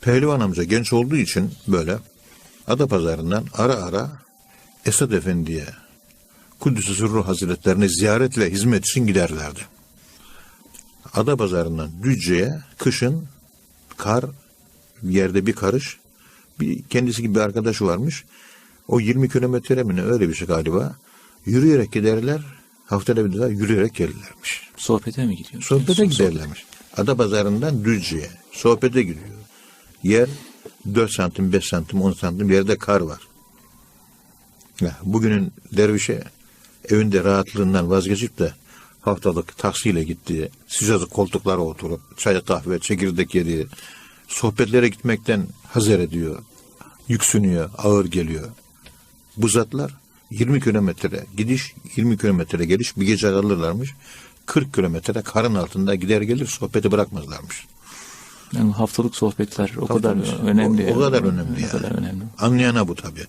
Pehlivan amca genç olduğu için böyle Adapazarı'ndan ara ara Esad Efendi'ye Kudüs-ü Sırru Hazretlerini ziyaret ve hizmet için giderlerdi. Adapazarı'ndan Düzce'ye kışın kar yerde bir karış bir kendisi gibi bir arkadaşı varmış. O 20 kilometre mi ne öyle bir şey galiba. Yürüyerek giderler. Haftada bir defa yürüyerek gelirlermiş. Sohbete mi gidiyor? Sohbete Sohbet. giderlermiş. Adapazarı'ndan Düzce'ye. Sohbete gidiyor. Yer 4 santim, 5 santim, 10 santim yerde kar var. Bugünün dervişe evinde rahatlığından vazgeçip de haftalık taksiyle gittiği, sıcacık koltuklara oturup çay kahve, çekirdek yediği, sohbetlere gitmekten hazer ediyor, yüksünüyor, ağır geliyor. Bu zatlar 20 kilometre gidiş, 20 kilometre geliş bir gece kalırlarmış. 40 kilometre karın altında gider gelir sohbeti bırakmazlarmış. Yani haftalık sohbetler o Tabii kadar önemli. O, o kadar yani. önemli O yani. kadar önemli. Anlayana bu tabii.